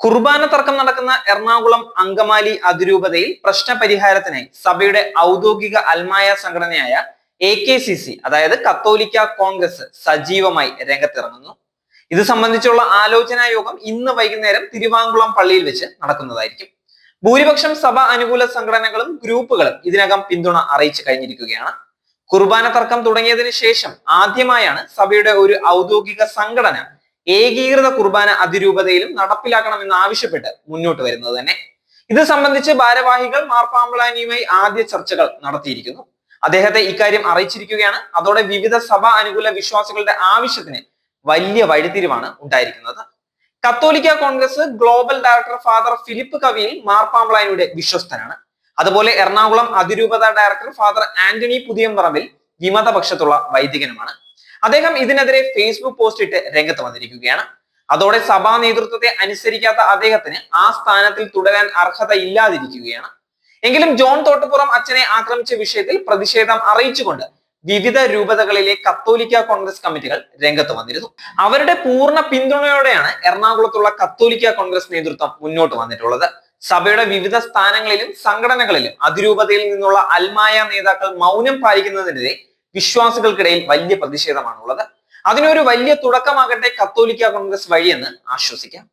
കുർബാന തർക്കം നടക്കുന്ന എറണാകുളം അങ്കമാലി അതിരൂപതയിൽ പ്രശ്ന പരിഹാരത്തിനായി സഭയുടെ ഔദ്യോഗിക അൽമായ സംഘടനയായ എ കെ സി സി അതായത് കത്തോലിക്ക കോൺഗ്രസ് സജീവമായി രംഗത്തിറങ്ങുന്നു. ഇത് സംബന്ധിച്ചുള്ള ആലോചനാ യോഗം ഇന്ന് വൈകുന്നേരം തിരുവാങ്കുളം പള്ളിയിൽ വെച്ച് നടക്കുന്നതായിരിക്കും. ഭൂരിപക്ഷം സഭ അനുകൂല സംഘടനകളും ഗ്രൂപ്പുകളും ഇതിനകം പിന്തുണ അറിയിച്ചു കഴിഞ്ഞിരിക്കുകയാണ്. കുർബാന തർക്കം തുടങ്ങിയതിനു ശേഷം ആദ്യമായാണ് സഭയുടെ ഒരു ഔദ്യോഗിക സംഘടന ഏകീകൃത കുർബാന അതിരൂപതയിലും നടപ്പിലാക്കണമെന്ന് ആവശ്യപ്പെട്ട് മുന്നോട്ട് വരുന്നത് തന്നെ. ഇത് സംബന്ധിച്ച് ഭാരവാഹികൾ മാർപ്പാമ്പളാനിയുമായി ആദ്യ ചർച്ചകൾ നടത്തിയിരിക്കുന്നു. അദ്ദേഹത്തെ ഇക്കാര്യം അറിയിച്ചിരിക്കുകയാണ്. അതോടെ വിവിധ സഭ അനുകൂല വിശ്വാസികളുടെ ആവശ്യത്തിന് വലിയ വഴിത്തിരിവാണ് ഉണ്ടായിരിക്കുന്നത്. കത്തോലിക്ക Congress global director father Philip Kaviyil മാർപ്പാമ്പളാനിയുടെ വിശ്വസ്തനാണ്. അതുപോലെ എറണാകുളം അതിരൂപത ഡയറക്ടർ ഫാദർ ആന്റണി പുതിയമ്പറമ്പിൽ വിമതപക്ഷത്തുള്ള വൈദികനുമാണ്. അദ്ദേഹം ഇതിനെതിരെ ഫേസ്ബുക്ക് പോസ്റ്റ് ഇട്ട് രംഗത്ത് വന്നിരിക്കുകയാണ്. അതോടെ സഭാ നേതൃത്വത്തെ അനുസരിക്കാത്ത അദ്ദേഹത്തിന് ആ സ്ഥാനത്തിൽ തുടരാൻ അർഹത ഇല്ലാതിരിക്കുകയാണ്. എങ്കിലും ജോൺ തോട്ടപ്പുറം അച്ഛനെ ആക്രമിച്ച വിഷയത്തിൽ പ്രതിഷേധം അറിയിച്ചുകൊണ്ട് വിവിധ രൂപതകളിലെ കത്തോലിക്ക കോൺഗ്രസ് കമ്മിറ്റികൾ രംഗത്ത് വന്നിരുന്നു. അവരുടെ പൂർണ പിന്തുണയോടെയാണ് എറണാകുളത്തുള്ള കത്തോലിക്ക കോൺഗ്രസ് നേതൃത്വം മുന്നോട്ട് വന്നിട്ടുള്ളത്. സഭയുടെ വിവിധ സ്ഥാനങ്ങളിലും സംഘടനകളിലും അതിരൂപതയിൽ നിന്നുള്ള അൽമായ നേതാക്കൾ മൗനം പാലിക്കുന്നതിനെതിരെ വിശ്വാസികൾക്കിടയിൽ വലിയ പ്രതിഷേധമാണുള്ളത്. അതിനൊരു വലിയ തുടക്കമാകട്ടെ കത്തോലിക്ക കോൺഗ്രസ് വഴിയെന്ന് ആശ്വസിക്കാം.